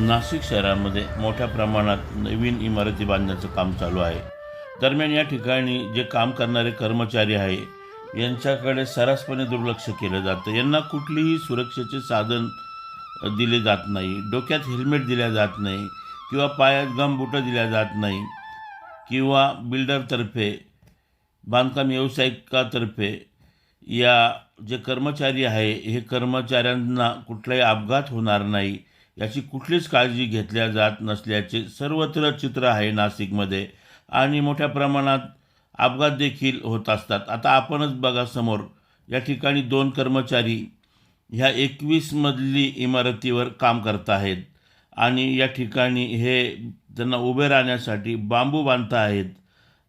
नाशिक शहरामध्ये मोठ्या प्रमाणात नवीन इमारती बांधण्याचं काम चालू आहे. दरम्यान या ठिकाणी जे काम करणारे कर्मचारी आहे यांच्याकडे सरसपणे दुर्लक्ष केलं जातं. यांना कुठलीही सुरक्षेचे साधन दिले जात नाही. डोक्यात हेल्मेट दिल्या जात नाही किंवा पायात गमबुटं दिल्या जात नाही किंवा बिल्डरतर्फे बांधकाम व्यावसायिकातर्फे या जे कर्मचारी आहे हे कर्मचाऱ्यांना कुठलाही अपघात होणार नाही. याची कुठलीच काळजी घेतल्या जात नसल्याचे सर्वत्र चित्र आहे नाशिकमध्ये आणि मोठ्या प्रमाणात अपघात देखील होत असतात. आता आपणच बघा समोर या ठिकाणी दोन कर्मचारी ह्या एकवीसमधली इमारतीवर काम करत आहेत आणि या ठिकाणी हे त्यांना उभे राहण्यासाठी बांबू बांधत आहेत.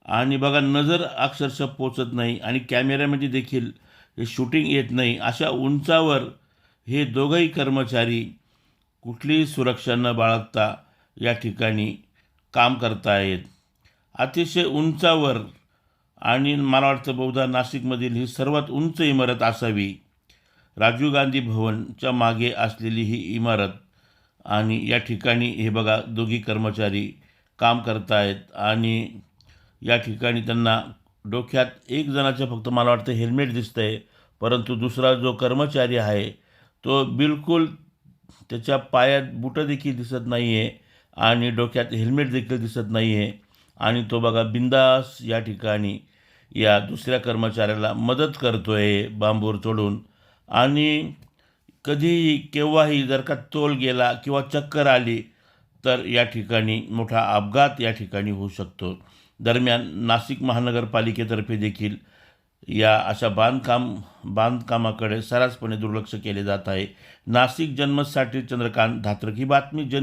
आणि बघा नजर अक्षरशः पोचत नाही आणि कॅमेऱ्यामध्ये देखील हे शूटिंग येत नाही. अशा उंचावर हे दोघंही कर्मचारी कुठलीही सुरक्षा न बाळगता या ठिकाणी काम करतायत. अतिशय उंचावर आणि मला वाटतं बहुधा नाशिकमधील ही सर्वात उंच इमारत असावी. राजीव गांधी भवनच्या मागे असलेली ही इमारत आणि या ठिकाणी हे बघा दोघी कर्मचारी काम करतायत आणि या ठिकाणी त्यांना डोक्यात एक जणाचं फक्त मला वाटतं हेल्मेट दिसतं आहे परंतु दुसरा जो कर्मचारी आहे तो बिलकुल त्याच्या पायात बुटं देखील दिसत नाही आहे आणि डोक्यात हेल्मेट देखील दिसत नाही आहे आणि तो बघा बिंदास या ठिकाणी या दुसऱ्या कर्मचाऱ्याला मदत करतो आहे बांबूर चढून. आणि कधीही केव्हाही जर का तोल गेला किंवा चक्कर आली तर या ठिकाणी मोठा अपघात या ठिकाणी होऊ शकतो. दरम्यान नाशिक महानगरपालिकेतर्फे देखील या अशा बांधकाम बांधकामाकडे सर्रासपणे दुर्लक्ष केले जात आहे. नाशिक जन्मसाठी चंद्रकांत धात्रक ही बातमी जन